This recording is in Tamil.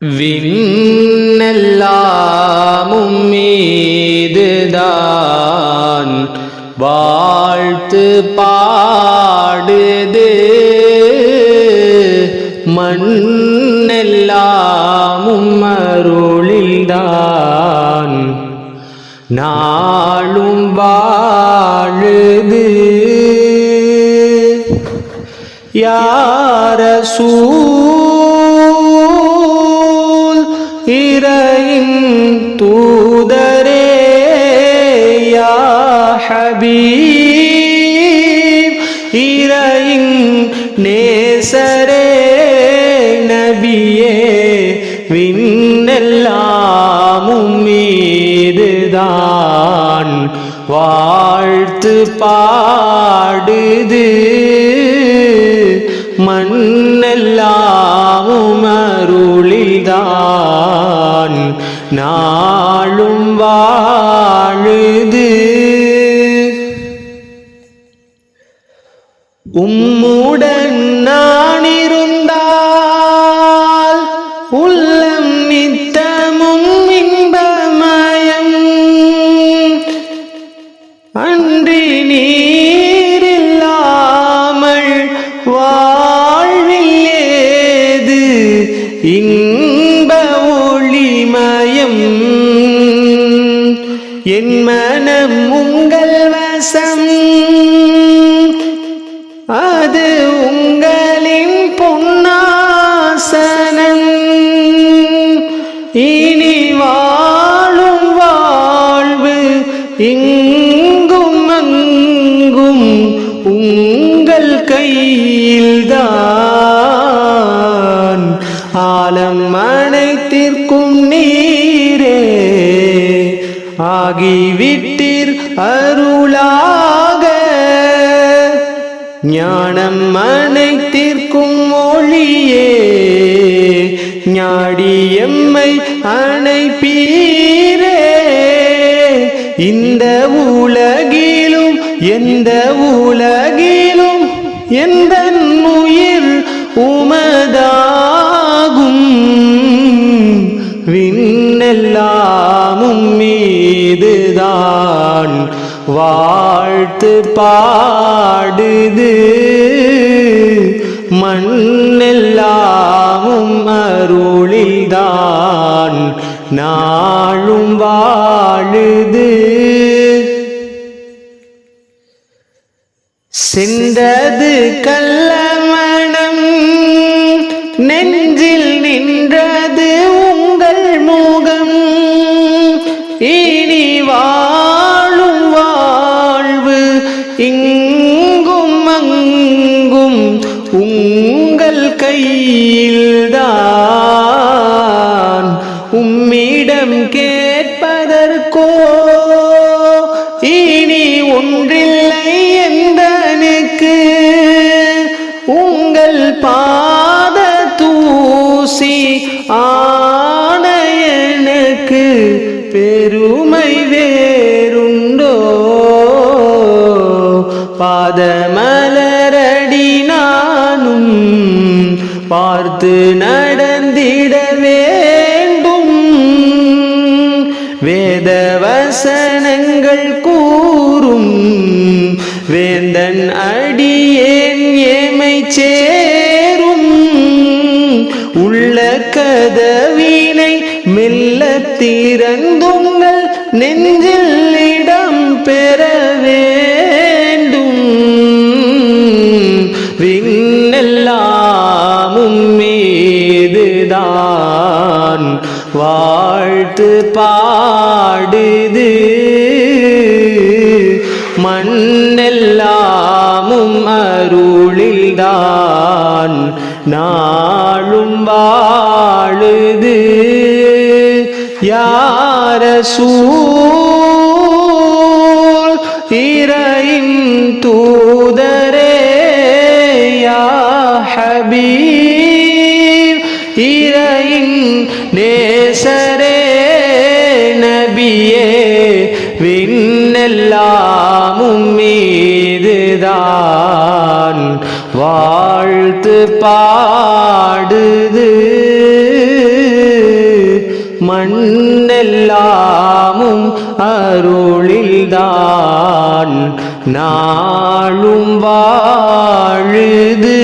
விண்ணெல்லாமும் மீதுதான் வாழ்த்து பாடுது. மண்ணெல்லாமும் அருளில்தான் நாளும் வாழுது. யார சூல் இறையின் தூதரே யா ஹபீப். இறையின் நேசரே நபியே விண்ணெல்லாமும் மீதுதான் வாழ்த்து பாடுது. மண்ணெல்லாமும் நாளும் வாழுது. உம்முடன் நான் இருந்தால் உள்ளம் நித்தமும் இன்பமயம். அன்றி நீரில்லாமல் வாழ்வில் ஏது மாயம். என் மனம் உங்கள் வசம். அது ஆகிவிட்டீர் அருளாக. ஞானம் அனைத்திற்கும் மொழியே ஞாடியம்மை அணைப்பீரே. இந்த உலகிலும் எந்த உலகிலும் எந்த உயிர் உமதாகும் வாழ்த்து பாடுது. மண்ணெல்லாமும் அருளில்தான் நாளும் வாழுது. சென்றது கள்ளமணம் இங்கும் அங்கும் உங்கள் கையில்தான் உம்மிடம் கேட்பதற்கோ இனி ஒன்றில்லை என்பனுக்கு உங்கள் பாத தூசி ஆன எனக்கு பெருமை பாதமலரடி நானும் பார்த்து நடந்திட வேண்டும் வேத வசனங்கள் கூறும் வேந்தன் அடியேன் ஏமை சேரும். உள்ள கதவினை மெல்ல திறந்துங்கள் நெஞ்சில் வாழ்த்து பாடுது. மண்ணெல்லாமும் அருளில்தான் நாளும் வாழுது. யார சூல் இறையின் தூதரே பாடுது. மண்ணெல்லாமும் அருளில்தான் நாளும் வாழுது.